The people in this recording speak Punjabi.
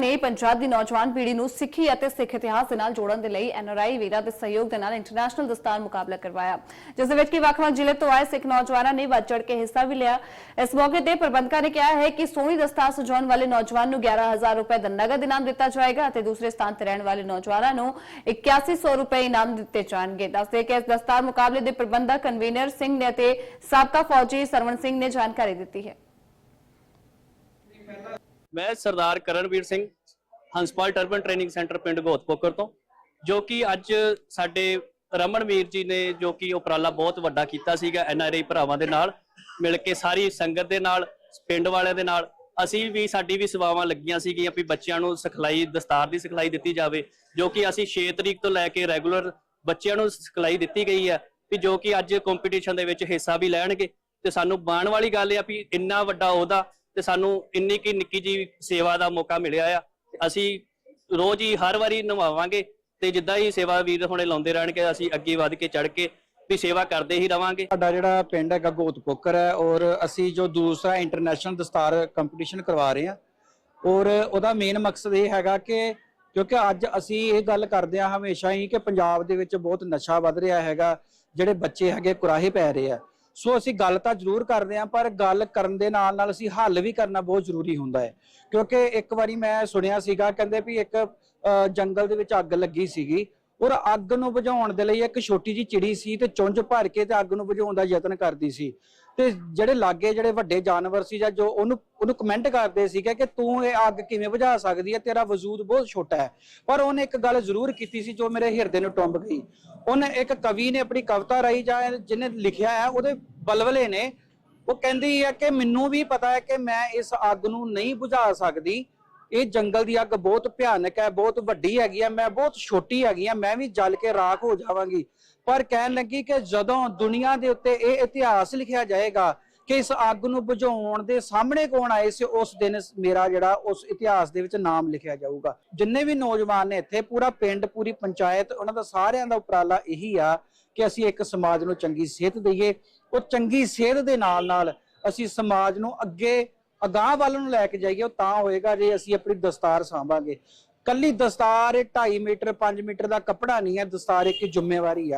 ਨੇ ਪੰਜਾਬ ਦੀ ਨੌਜਵਾਨ ਪੀੜ੍ਹੀ ਨੂੰ ਸਿੱਖੀ ਅਤੇ ਸਿੱਖ ਇਤਿਹਾਸ ਦੇ ਨਾਲ ਜੋੜਨ ਦੇ ਲਈ ਐਨਆਰਆਈ ਵੀਰਾਂ ਦੇ ਸਹਿਯੋਗ ਦੇ ਨਾਲ ਇੰਟਰਨੈਸ਼ਨਲ ਦਸਤਾਰ ਮੁਕਾਬਲਾ ਕਰਵਾਇਆ, ਜਿਸ ਦੇ ਵਿੱਚ ਕਿ ਵੱਖ-ਵੱਖ ਜ਼ਿਲ੍ਹੇ ਤੋਂ ਆਏ ਸਿੱਖ ਨੌਜਵਾਨਾਂ ਨੇ ਵੱਧ ਚੜ੍ਹ ਕੇ ਹਿੱਸਾ ਵੀ ਲਿਆ। ਇਸ ਮੌਕੇ ਤੇ ਪ੍ਰਬੰਧਕਾਂ ਨੇ ਕਿਹਾ ਹੈ ਕਿ ਸੋਹਣੀ ਦਸਤਾਰ ਸਜਾਉਣ ਵਾਲੇ ਨੌਜਵਾਨ ਨੂੰ 11000 ਰੁਪਏ ਦਾ ਨਗਦ ਇਨਾਮ ਦਿੱਤਾ ਜਾਏਗਾ ਅਤੇ ਦੂਸਰੇ ਸਥਾਨ ਤੇ ਰਹਿਣ ਵਾਲੇ ਨੌਜਵਾਨਾਂ ਨੂੰ 8100 ਰੁਪਏ ਇਨਾਮ ਦਿੱਤੇ ਜਾਣਗੇ। ਦੱਸਦੇ ਕਿ ਇਸ ਦਸਤਾਰ ਮੁਕਾਬਲੇ ਦੇ ਪ੍ਰਬੰਧਕ ਕਨਵੀਨਰ ਸਿੰਘ ਨੇ ਅਤੇ ਸਾਬਕਾ ਫੌਜੀ ਸਰਵਣ ਸਿੰਘ ਨੇ ਜਾਣਕਾਰੀ ਦਿੱਤੀ ਹੈ। ਮੈਂ Sardar Karanveer Singh Hanspal turban training centre ਪਿੰਡ ਗੋਤਪੋਕਰ ਤੋਂ, ਜੋ ਕਿ ਅੱਜ ਸਾਡੇ ਰਮਨਵੀਰ ਜੀ ਨੇ ਜੋ ਕਿ ਉਪਰਾਲਾ ਬਹੁਤ ਵੱਡਾ ਕੀਤਾ ਸੀਗਾ ਐਨਆਰਆਈ ਭਰਾਵਾਂ ਦੇ ਨਾਲ, ਮਿਲ ਕੇ ਸਾਰੀ ਸੰਗਤ ਦੇ ਨਾਲ, ਪਿੰਡ ਵਾਲਿਆਂ ਦੇ ਨਾਲ, ਅਸੀਂ ਵੀ ਸਾਡੀ ਵੀ ਸੇਵਾਵਾਂ ਲੱਗੀਆਂ ਸੀਗੀਆਂ ਵੀ ਬੱਚਿਆਂ ਨੂੰ ਸਿਖਲਾਈ, ਦਸਤਾਰ ਦੀ ਸਿਖਲਾਈ ਦਿੱਤੀ ਜਾਵੇ, ਜੋ ਕਿ ਅਸੀਂ 6 ਤਰੀਕ ਤੋਂ ਲੈ ਕੇ ਰੈਗੂਲਰ ਬੱਚਿਆਂ ਨੂੰ ਸਿਖਲਾਈ ਦਿੱਤੀ ਗਈ ਹੈ, ਵੀ ਜੋ ਕਿ ਅੱਜ ਕੰਪੀਟੀਸ਼ਨ ਦੇ ਵਿੱਚ ਹਿੱਸਾ ਵੀ ਲੈਣਗੇ, ਤੇ ਸਾਨੂੰ ਮਾਣ ਵਾਲੀ ਗੱਲ ਹੈ ਵੀ ਇੰਨਾ ਵੱਡਾ ਉਹਦਾ ਤੇ ਸਾਨੂੰ ਇੰਨੀ ਕੀ ਨਿੱਕੀ ਜੀ ਸੇਵਾ ਦਾ ਮੌਕਾ ਮਿਲਿਆ ਆ। ਅਸੀਂ ਰੋਜ਼ ਹੀ ਹਰ ਵਾਰੀ ਨਿਭਾਵਾਂਗੇ ਤੇ ਜਿੱਦਾਂ ਹੀ ਸੇਵਾ ਵੀਰ ਹੁਣੇ ਲਾਉਂਦੇ ਰਹਿਣਗੇ, ਅਸੀਂ ਅੱਗੇ ਵਧ ਕੇ ਚੜ ਕੇ ਵੀ ਸੇਵਾ ਕਰਦੇ ਹੀ ਰਵਾਂਗੇ। ਸਾਡਾ ਜਿਹੜਾ ਪਿੰਡ ਹੈਗਾ ਗੋਤਪੋਕਰ ਹੈ ਔਰ ਅਸੀਂ ਜੋ ਦੂਸਰਾ ਇੰਟਰਨੈਸ਼ਨਲ ਦਸਤਾਰ ਕੰਪੀਟੀਸ਼ਨ ਕਰਵਾ ਰਹੇ ਹਾਂ ਔਰ ਉਹਦਾ ਮੇਨ ਮਕਸਦ ਇਹ ਹੈਗਾ ਕਿ ਕਿਉਂਕਿ ਅੱਜ ਅਸੀਂ ਇਹ ਗੱਲ ਕਰਦੇ ਹਾਂ ਹਮੇਸ਼ਾ ਹੀ ਕਿ ਪੰਜਾਬ ਦੇ ਵਿੱਚ ਬਹੁਤ ਨਸ਼ਾ ਵੱਧ ਰਿਹਾ ਹੈਗਾ, ਜਿਹੜੇ ਬੱਚੇ ਹੈਗੇ ਕੁਰਾਹੇ ਪੈ ਰਹੇ ਆ। ਸੋ ਅਸੀਂ ਗੱਲ ਤਾਂ ਜ਼ਰੂਰ ਕਰਦੇ ਹਾਂ, ਪਰ ਗੱਲ ਕਰਨ ਦੇ ਨਾਲ ਨਾਲ ਅਸੀਂ ਹੱਲ ਵੀ ਕਰਨਾ ਬਹੁਤ ਜ਼ਰੂਰੀ ਹੁੰਦਾ ਹੈ। ਕਿਉਂਕਿ ਇੱਕ ਵਾਰੀ ਮੈਂ ਸੁਣਿਆ ਸੀਗਾ, ਕਹਿੰਦੇ ਵੀ ਇੱਕ ਜੰਗਲ ਦੇ ਵਿੱਚ ਅੱਗ ਲੱਗੀ ਸੀਗੀ ਔਰ ਅੱਗ ਨੂੰ ਬੁਝਾਉਣ ਦੇ ਲਈ ਇੱਕ ਛੋਟੀ ਜੀ ਚਿੜੀ ਸੀ ਤੇ ਚੁੰਝ ਭਰ ਕੇ ਤੇ ਅੱਗ ਨੂੰ ਬੁਝਾਉਣ ਦਾ ਯਤਨ ਕਰਦੀ ਸੀ। ਤੇ ਜਿਹੜੇ ਲਾਗੇ ਜਿਹੜੇ ਵੱਡੇ ਜਾਨਵਰ ਸੀ ਜਾਂ ਜੋ ਉਹਨੂੰ ਉਹਨੂੰ ਕਮੈਂਟ ਕਰਦੇ ਸੀਗੇ ਕਿ ਤੂੰ ਇਹ ਅੱਗ ਕਿਵੇਂ ਬੁਝਾ ਸਕਦੀ ਹੈ? ਤੇਰਾ ਵਜੂਦ ਬਹੁਤ ਛੋਟਾ ਹੈ। ਪਰ ਉਹਨੇ ਇੱਕ ਗੱਲ ਜ਼ਰੂਰ ਕੀਤੀ ਸੀ ਜੋ ਮੇਰੇ ਹਿਰਦੇ ਨੂੰ ਟੁੰਬ ਗਈ। ਉਹਨੇ ਇੱਕ ਕਵੀ ਨੇ ਆਪਣੀ ਕਵਿਤਾ ਰਾਈ ਜਾਂ ਜਿਹਨੇ ਲਿਖਿਆ ਹੈ, ਉਹਦੇ ਬਲਵਲੇ ਨੇ, ਉਹ ਕਹਿੰਦੀ ਹੈ ਕਿ ਮੈਨੂੰ ਵੀ ਪਤਾ ਹੈ ਕਿ ਮੈਂ ਇਸ ਅੱਗ ਨੂੰ ਨਹੀਂ ਬੁਝਾ ਸਕਦੀ। ਇਹ ਜੰਗਲ ਦੀ ਅੱਗ ਬਹੁਤ ਭਿਆਨਕ ਹੈ, ਬਹੁਤ ਵੱਡੀ ਹੈਗੀ ਹੈ ਮੈਂ ਬਹੁਤ ਛੋਟੀ ਹੈਗੀ ਹਾਂ ਮੈਂ ਵੀ ਜਲ ਕੇ ਰਾਖ ਹੋ ਜਾਵਾਂਗੀ। ਪਰ ਕਹਿਣ ਲੱਗੀ ਕਿ ਜਦੋਂ ਦੁਨੀਆ ਦੇ ਉੱਤੇ ਇਹ ਇਤਿਹਾਸ ਲਿਖਿਆ ਜਾਏਗਾ ਕਿ ਇਸ ਅੱਗ ਨੂੰ ਬੁਝਾਉਣ ਦੇ ਸਾਹਮਣੇ ਕੌਣ ਆਏ ਸੀ, ਉਸ ਦਿਨ ਮੇਰਾ ਜਿਹੜਾ ਉਸ ਇਤਿਹਾਸ ਦੇ ਵਿੱਚ ਨਾਮ ਲਿਖਿਆ ਜਾਊਗਾ। ਜਿੰਨੇ ਵੀ ਨੌਜਵਾਨ ਨੇ ਇੱਥੇ, ਪੂਰਾ ਪਿੰਡ, ਪੂਰੀ ਪੰਚਾਇਤ, ਉਹਨਾਂ ਦਾ ਸਾਰਿਆਂ ਦਾ ਉਪਰਾਲਾ ਇਹੀ ਆ ਕਿ ਅਸੀਂ ਇੱਕ ਸਮਾਜ ਨੂੰ ਚੰਗੀ ਸਿਹਤ ਦਈਏ, ਉਹ ਚੰਗੀ ਸਿਹਤ ਦੇ ਨਾਲ ਨਾਲ ਅਸੀਂ ਸਮਾਜ ਨੂੰ ਅੱਗੇ ਅਗਾਹ ਵੱਲ ਨੂੰ ਲੈ ਕੇ ਜਾਈਏ, ਉਹ ਤਾਂ ਹੋਏਗਾ ਜੇ ਅਸੀਂ ਆਪਣੀ ਦਸਤਾਰ ਸਾਂਭਾਂਗੇ। ਕੱਲੀ ਦਸਤਾਰ ਇਹ 2.5 ਮੀਟਰ 5 ਮੀਟਰ ਦਾ ਕੱਪੜਾ ਨਹੀਂ ਹੈ, ਦਸਤਾਰ ਇੱਕ ਜ਼ਿੰਮੇਵਾਰੀ ਆ।